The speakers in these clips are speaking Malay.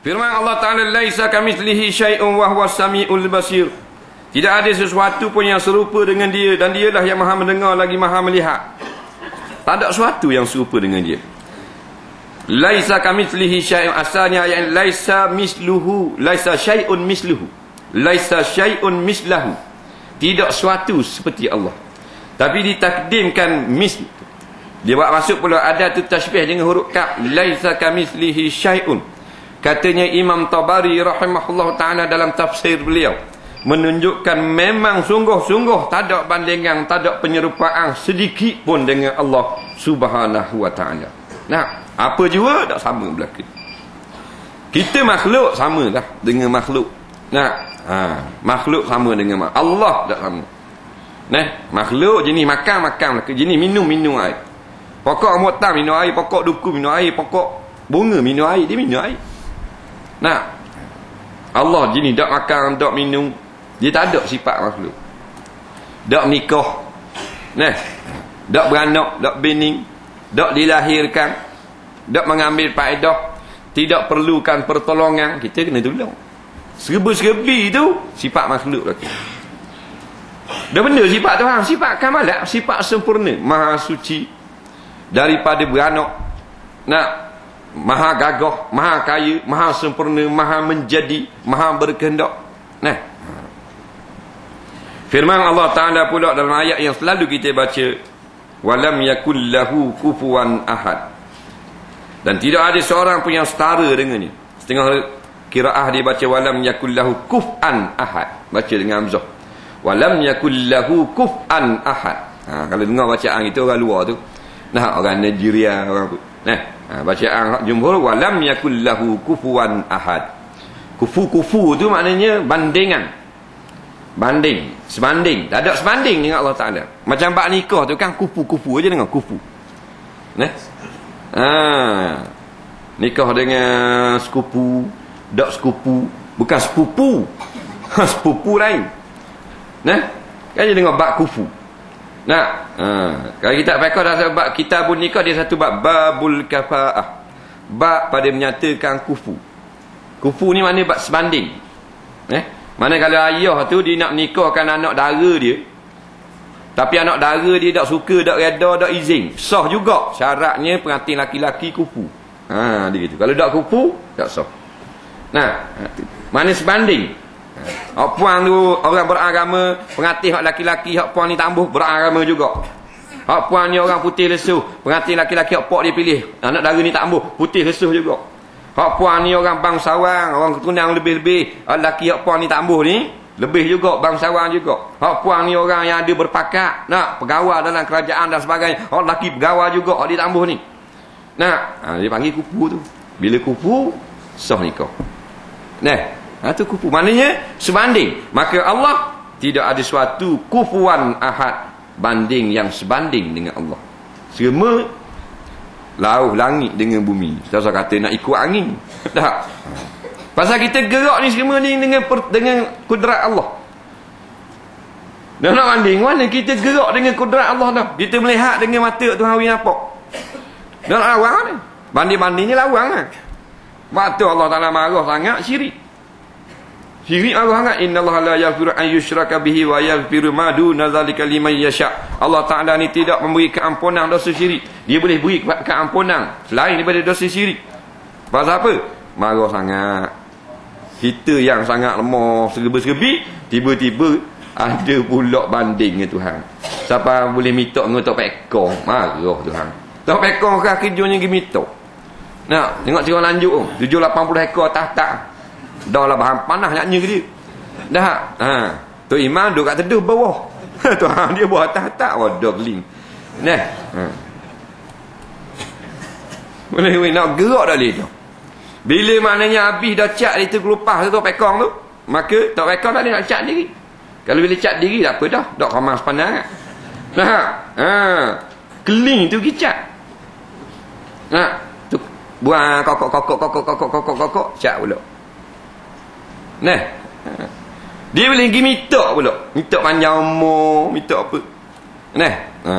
Firman Allah Ta'ala Laisa kamithlihi syai'un wa huwa sami'ul basir. Tidak ada sesuatu pun yang serupa dengan dia Dan dialah yang maha mendengar lagi maha melihat. Tak ada sesuatu yang serupa dengan dia. Laisa kamithlihi syai'un Asalnya ayat Laisa misluhu Laisa syai'un misluhu Laisa syai'un mislahu. Tidak sesuatu seperti Allah. Tapi ditakdimkan mis. Dia buat masuk pula ada tu tashbih dengan huruf kaf Laisa kamithlihi syai'un Katanya Imam Tabari rahimahullah ta'ala dalam tafsir beliau. Menunjukkan memang sungguh-sungguh tak ada bandingan, tak ada penyerupaan sedikit pun dengan Allah subhanahu wa ta'ala. Nah, apa juga tak sama belakang. Kita makhluk sama lah dengan makhluk. Nah, ha, makhluk sama dengan makhluk. Allah tak sama. Nah, makhluk jenis makan-makan. Jenis minum-minum air. Pokok mutam minum air. Pokok duku minum air. Pokok bunga minum air. Dia minum air. Nah. Allah jenis dak makan, dak minum. Dia tak ada sifat makhluk. Dak nikah. Nah. Dak beranak, dak bening. Dak dilahirkan. Dak mengambil faedah. Tidak perlukan pertolongan. Kita kena tolong. Serba-serbi tu sifat makhluk lagi. Dah benda sifat Tuhan. Sifat kamalat. Sifat sempurna. Maha suci. Daripada beranak. Nah maha gagah, maha kaya, maha sempurna, maha menjadi, maha berkehendak. Nah. Firman Allah Taala pula dalam ayat yang selalu kita baca, walam yakul lahu kufuwan ahad. Dan tidak ada seorang pun yang setara dengannya. Setengah kiraah dia baca walam yakul lahu kufan ahad. Baca dengan hamzah. Walam yakul lahu kufan ahad. Ha, kalau dengar bacaan itu orang luar tu. Nah, orang Nigeria, orang apa. Nah, ha, bacaan jumhur walam yakul lahu kufuwan ahad. Kufu-kufu tu maknanya bandingan. Banding, sebanding. Tak ada sebanding dengan Allah Taala. Macam bak nikah tu kan kufu-kufu aja dengan kufu. Nah. Ha. Nikah dengan sekupu, dak sekupu, bukan sepupu. Sepupu lain. Nah. Kan dia dengan bak kufu. Nah, ha. kalau kita fikir dah sebab kita pun nikah dia satu bab babul kafaah. Bab pada menyatakan kufu. Kufu ni mana bab sebanding. Eh? Mana kalau ayah tu dia nak nikahkan anak dara dia. Tapi anak dara dia tak suka, tak reda, tak izin. Sah juga syaratnya pengantin laki-laki kufu. Ha, dia gitu. Kalau tak kufu, tak sah. Nah, ha, mana sebanding? Hak puan tu orang beragama, pengatih hak laki-laki, hak puan ni tambuh beragama juga. Hak puan ni orang putih lesuh, pengatih laki-laki hak pok dia pilih. Anak dara ni tambuh, putih lesuh juga. Hak puan ni orang bangsawan, orang keturunan lebih-lebih. Hak laki hak puan ni tambuh ni, lebih juga bangsawan juga. Hak puan ni orang yang ada berpakat, nak pegawai dalam kerajaan dan sebagainya. Hak laki pegawai juga hak dia tambuh ni. Nah, ha, dia panggil kupu tu. Bila kupu, sah nikah. Nah, Ha, itu kufu. Maknanya sebanding. Maka Allah tidak ada suatu kufuan ahad banding yang sebanding dengan Allah. Semua lauh langit dengan bumi. Saya kata nak ikut angin. Tak. Pasal kita gerak ni semua ni dengan per, dengan kudrat Allah. Dan nak banding mana kita gerak dengan kudrat Allah dah. Kita melihat dengan mata Tuhan Wi nampak. Dan lawang ni. Banding-bandingnya lawang lah. Waktu Allah Ta'ala marah sangat syirik. Syirik Allah sangat innallaha la yaghfiru an yushraka bihi wa yaghfiru ma duna zalika liman yasha. Allah Taala ni tidak memberi keampunan dosa syirik. Dia boleh beri keampunan selain daripada dosa syirik. Pasal apa? Marah sangat. Kita yang sangat lemah, serba-serbi, tiba-tiba ada pula banding dengan Tuhan. Siapa boleh minta dengan tok pekong? Marah Tuhan. Tok pekong kah kerjanya pergi minta. Nah, tengok cerita lanjut tu. 780 ekor tak-tak. Dah lah bahan panas nak ke dia. Dah. Ha. Tu imam duduk kat teduh bawah. tu ha, dia buat atas tak. Oh, dah geling. Nah. Ha. Boleh weh nak gerak dah dia Bila maknanya habis dah cat dia terkelupas tu pekong tu. Maka tak pekong tak nak cat diri. Kalau bila cat diri tak apa dah. Tak kemas pandang. Nah. Ha. Keling tu kicat. Nah. Tu buang kokok kokok kokok kokok kokok kokok cat pula. Nah. Dia boleh pergi minta pula. Minta panjang umur, minta apa. Nah. Ha.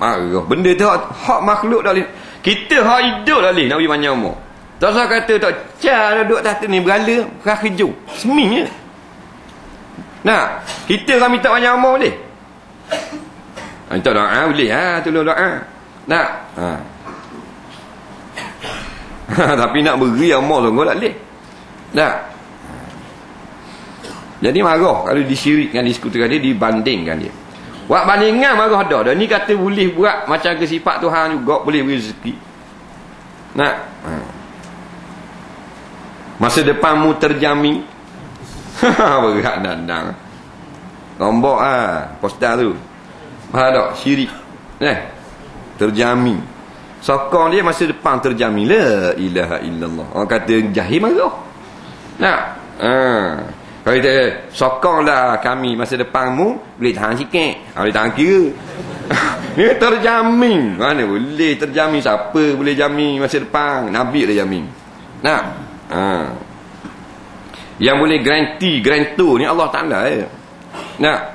Marah. Benda tu hak, hak makhluk dah boleh. Kita hak hidup dah boleh nak pergi panjang umur. Tak usah kata tak car duduk tak ni berala, kah keju. Seminya. Nah, kita kami tak banyak amal boleh. Ha, minta doa boleh ha, tolong doa. Nak. Ha. Tapi nak beri amal sungguh tak boleh. Tak. Jadi marah kalau disyirikkan disekutukan dia dibandingkan dia. Buat bandingan marah dah. Dan ni kata boleh buat macam ke sifat Tuhan juga boleh beri rezeki. Nak. Ha. Masa depanmu terjamin. Berat dandang. Nombok ah, ha, poster tu. Faham tak? Syirik. Eh. Terjamin. Sokong dia masa depan terjamin. La ilaha illallah. Orang kata jahil marah. Nak. Ha. Kalau kita sokonglah kami masa depanmu boleh tahan sikit. Ha, boleh tahan kira. Ini terjamin. Mana boleh terjamin siapa boleh jamin masa depan? Nabi ada jamin. Nak. Ha. Yang boleh garanti, garantor ni Allah Taala ya. Nak.